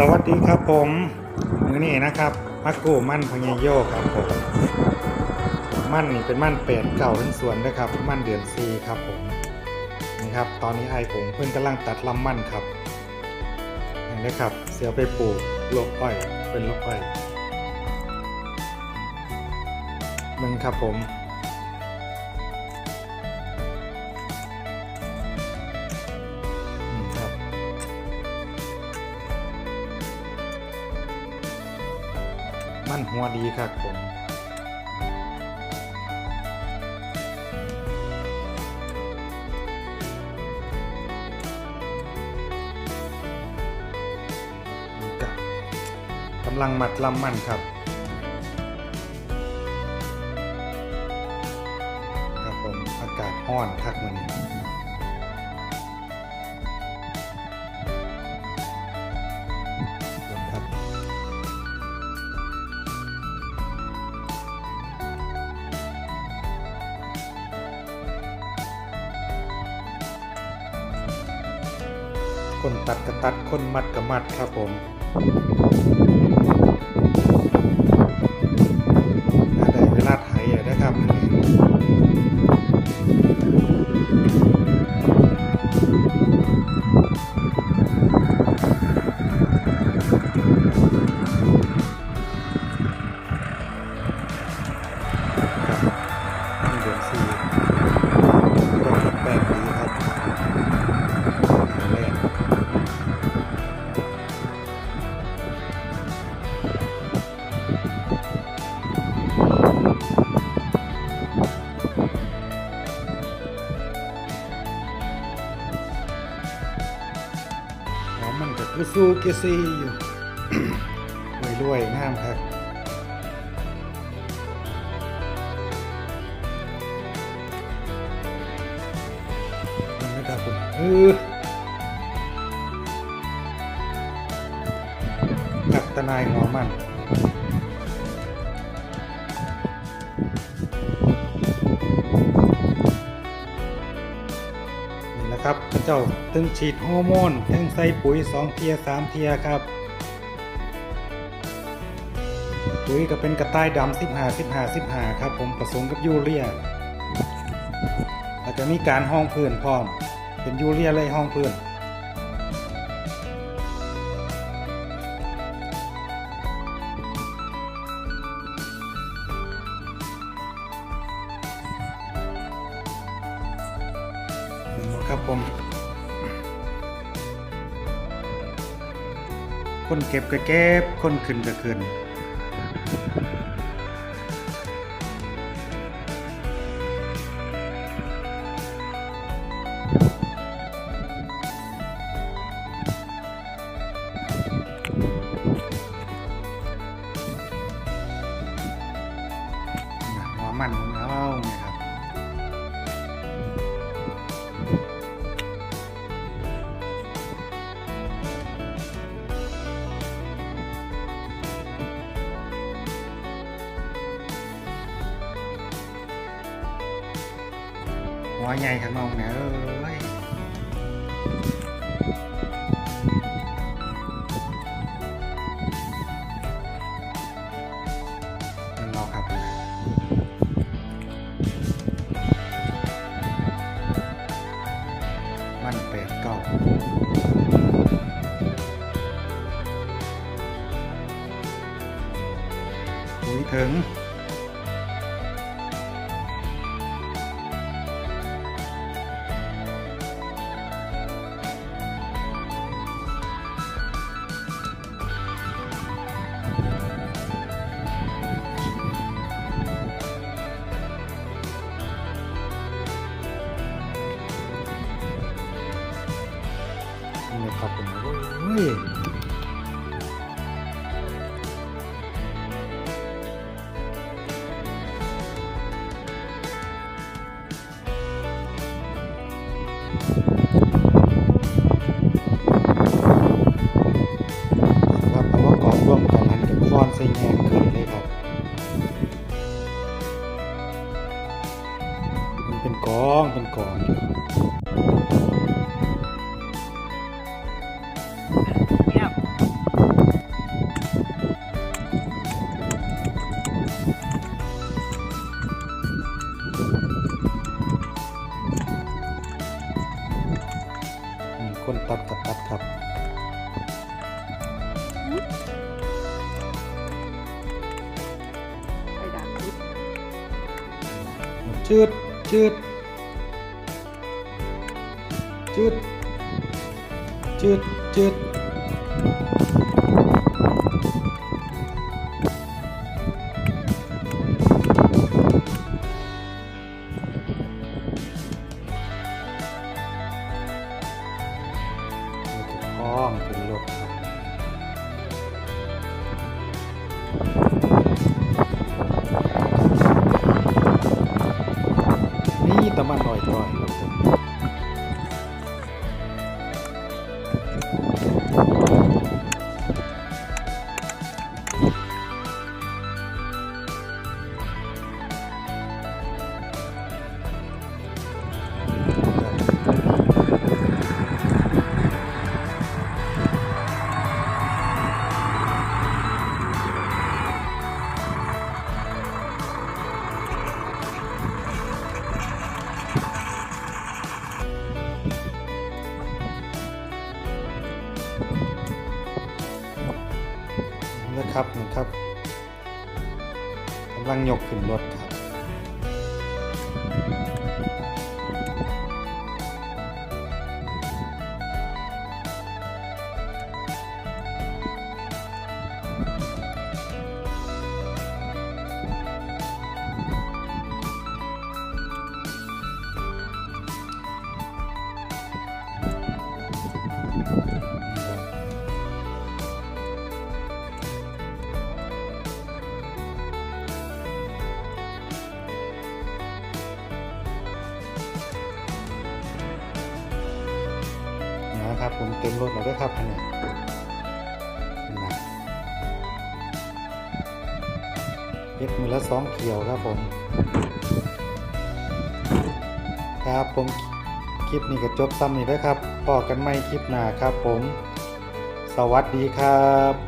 สวัสดีครับผมมือนี้นะครับมากูมั่นพญโยครับผมมั่นนี่เป็นมั่นเป็ดเก่าทั้งส่วนนะครับ มั่นเดือนซีครับผมนี่ครับ ตอนนี้ไอ้ผมเพิ่อนกำลังตัดลำมั่นครับเห็นไหมครับ เสือไปปลูกโลกอ้อยเป็นโลกอ้อยมึงครับผม มันหัวดีครับผมกำลังมัดลำมันครับครับผมอากาศห้อนคักมัน คนตัดกระตัด คนมัดกระมัดครับผม ซูเกซีอยู่รวยๆงามครับมันไม่ได้ผมเออกับตนายหัวมัน ครับพระเจ้าถึงฉีดฮอร์โมนถึงใส่ปุ๋ย 2 เทีย 3 เทียครับ ปุ๋ยก็เป็นกระต่ายดำ15 15 15 ครับ ผมผสมกับยูเรียแล้วก็มีการห้องพื้นพร้อม เป็นยูเรียเลยห้องพื้น ครับผม คนเก็บก็เก็บ คนขึ้นก็ขึ้นมันขอาเนี่ย เอ้ยมันรอครับมันเป็ดเก่าปุ๋ยถึง นี่นะค คนตัดกับตัดครับไปด่าพิษจืดจืดจืดจืดจืด อพ้องเป็นรถครับนี่ตะมันหน่อยต่อยครับผม ครับนะครับกำลังยกขึ้นรถครับ นะครับ ผมเต็มรถแล้วด้วยครับอันเนี่ยนะเย็บมือละสองเขียวครับผม ครับผมคลิปนี้ก็จบซ้ำนี่ด้วยครับพอกันไม่คลิปหน้าครับผม สวัสดีครับ